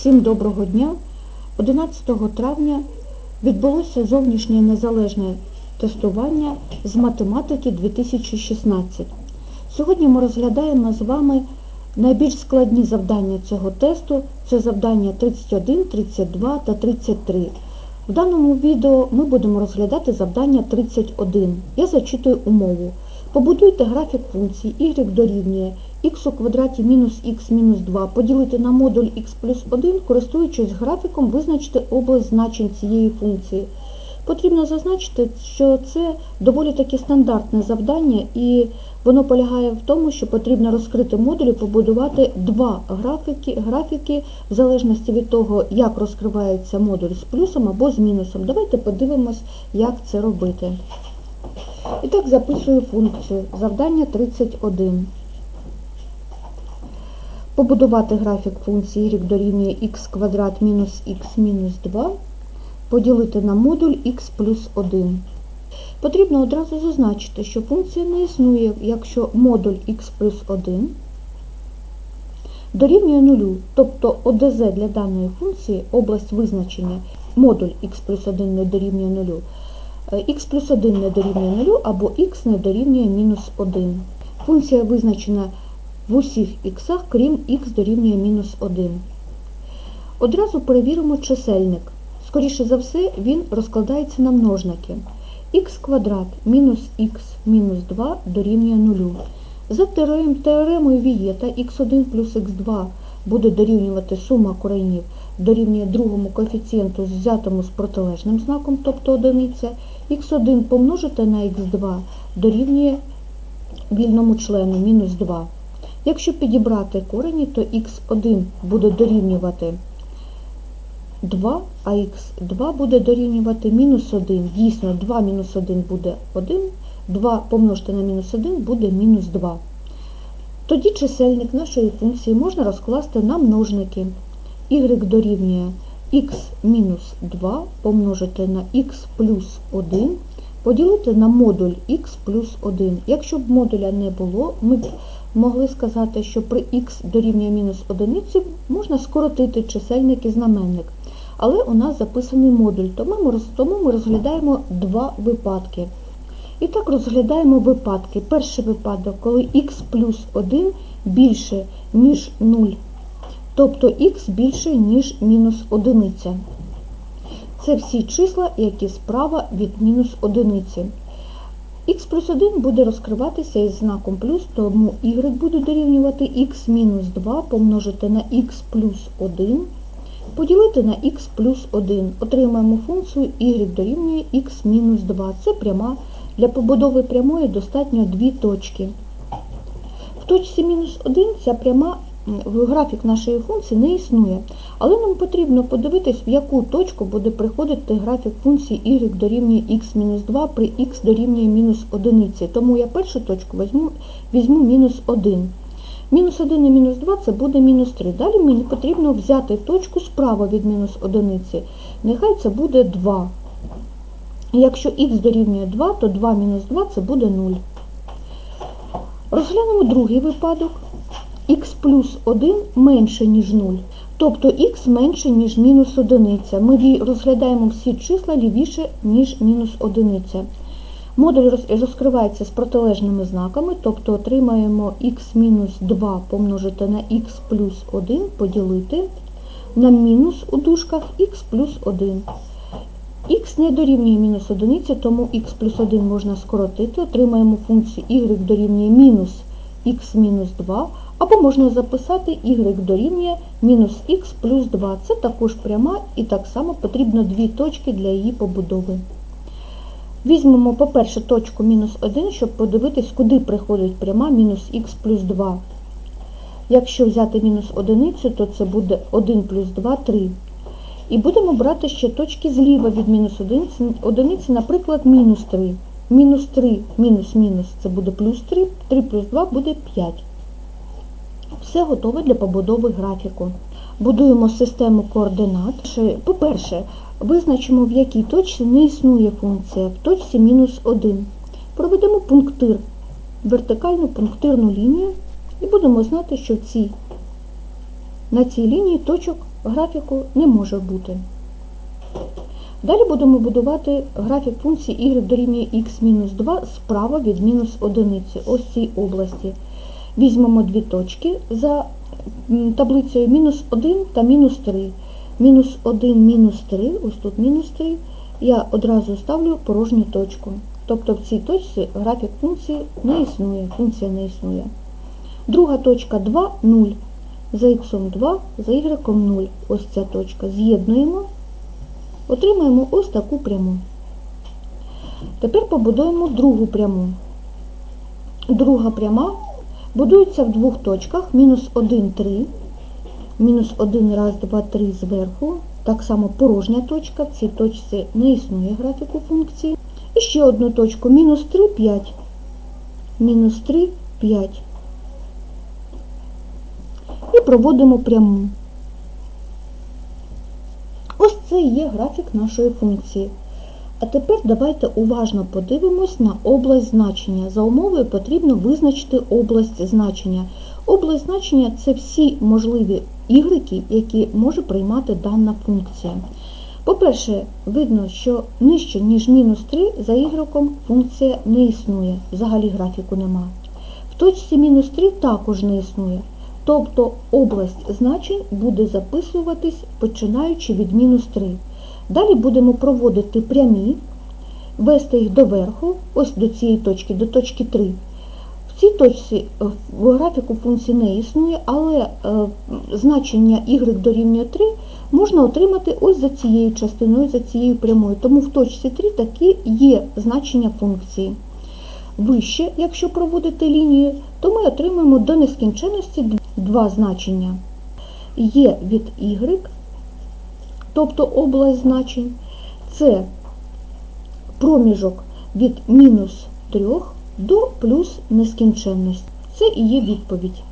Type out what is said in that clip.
Всім доброго дня. 11 травня відбулося зовнішнє незалежне тестування з математики 2016. Сьогодні ми розглядаємо з вами найбільш складні завдання цього тесту. Це завдання 31, 32 та 33. В даному відео ми будемо розглядати завдання 31. Я зачитую умову. Побудуйте графік функції y дорівнює х у квадраті мінус х мінус 2 поділити на модуль х плюс 1, користуючись графіком, визначити область значень цієї функції. Потрібно зазначити, що це доволі таки стандартне завдання, і воно полягає в тому, що потрібно розкрити модуль і побудувати два графіки, графіки в залежності від того, як розкривається модуль з плюсом або з мінусом. Давайте подивимось, як це робити. І так записую функцію. Завдання 31. Побудувати графік функції y дорівнює х квадрат мінус х мінус 2, поділити на модуль х плюс 1. Потрібно одразу зазначити, що функція не існує, якщо модуль х плюс 1 дорівнює 0, тобто ОДЗ для даної функції, область визначення, модуль х плюс 1 не дорівнює 0, х плюс 1 не дорівнює 0 або х не дорівнює мінус 1. Функція визначена в усіх х, крім х дорівнює мінус 1. Одразу перевіримо чисельник. Скоріше за все, він розкладається на множники. х квадрат мінус х мінус 2 дорівнює 0. За теоремою Вієта х1 плюс х2 буде дорівнювати сума коренів дорівнює другому коефіцієнту, взятому з протилежним знаком, тобто одиниця, х1 помножити на х2 дорівнює вільному члену мінус 2. Якщо підібрати корені, то х1 буде дорівнювати 2, а х2 буде дорівнювати мінус 1. Дійсно, 2 мінус 1 буде 1, 2 помножити на мінус 1 буде мінус 2. Тоді чисельник нашої функції можна розкласти на множники. y дорівнює х мінус 2 помножити на х плюс 1, поділити на модуль х плюс 1. Якщо б модуля не було, ми б могли сказати, що при х дорівнює мінус 1 можна скоротити чисельник і знаменник. Але у нас записаний модуль, тому ми розглядаємо два випадки. І так розглядаємо випадки. Перший випадок, коли х плюс 1 більше, ніж 0, тобто х більше, ніж мінус 1. Це всі числа, які справа від мінус 1. х плюс 1 буде розкриватися із знаком плюс, тому y буде дорівнювати х мінус 2 помножити на х плюс 1, поділити на х плюс 1. Отримаємо функцію y дорівнює х мінус 2. Це пряма. Для побудови прямої достатньо дві точки. В точці мінус 1 ця пряма в графік нашої функції не існує, але нам потрібно подивитись, в яку точку буде приходити графік функції y дорівнює х-2 при х дорівнює мінус 1. Тому я першу точку візьму, візьму мінус 1. Мінус 1 і мінус 2 це буде мінус 3. Далі мені потрібно взяти точку справа від мінус 1. Нехай це буде 2. Якщо х дорівнює 2, то 2 мінус 2 це буде 0. Розглянемо другий випадок. х плюс 1 менше, ніж 0. Тобто х менше, ніж мінус 1. Ми розглядаємо всі числа лівіше, ніж мінус 1. Модуль розкривається з протилежними знаками, тобто отримаємо х мінус 2 помножити на х плюс 1 поділити на мінус у дужках х плюс 1. Х не дорівнює мінус 1, тому х плюс 1 можна скоротити, отримаємо функцію y дорівнює мінус х мінус 2, або можна записати y дорівнює мінус х плюс 2. Це також пряма і так само потрібно дві точки для її побудови. Візьмемо, по-перше, точку мінус 1, щоб подивитись, куди приходить пряма мінус х плюс 2. Якщо взяти мінус 1, то це буде 1 плюс 2 3. І будемо брати ще точки зліва від мінус 1, наприклад, мінус 3. Мінус 3 мінус мінус це буде плюс 3, 3 плюс 2 буде 5. Все готове для побудови графіку. Будуємо систему координат. По-перше, визначимо, в якій точці не існує функція, в точці мінус 1. Проведемо пунктир, вертикальну пунктирну лінію і будемо знати, що в цій на цій лінії точок графіку не може бути. Далі будемо будувати графік функції y дорівнює x-2 справа від мінус одиниці, ось цій області. Візьмемо дві точки за таблицею мінус 1 та мінус 3. Мінус 1, мінус 3, ось тут мінус 3, я одразу ставлю порожню точку. Тобто в цій точці графік функції не існує, функція не існує. Друга точка 2, 0. За х 2, за y 0. Ось ця точка. З'єднуємо, отримаємо ось таку пряму. Тепер побудуємо другу пряму. Друга пряма будується в двох точках мінус 1, 3, мінус 1, раз, 2, 3 зверху. Так само порожня точка, в цій точці не існує графіку функції. І ще одну точку, мінус 3, 5. Мінус 3, 5. Проводимо пряму. Ось це є графік нашої функції. А тепер давайте уважно подивимось на область значення. За умовою потрібно визначити область значення. Область значення це всі можливі ігреки, які може приймати дана функція. По-перше, видно, що нижче, ніж мінус 3 за ігроком функція не існує, взагалі графіку нема. В точці мінус 3 також не існує. Тобто область значень буде записуватись починаючи від мінус 3. Далі будемо проводити прямі, вести їх доверху, ось до цієї точки, до точки 3. В цій точці е, в графіку функції не існує, але е, значення y дорівнює 3 можна отримати ось за цією частиною, за цією прямою. Тому в точці 3 такі є значення функції. Вище, якщо проводити лінію, то ми отримаємо до нескінченності два значення. Є від y, тобто область значень, це проміжок від мінус 3 до плюс нескінченності. Це і є відповідь.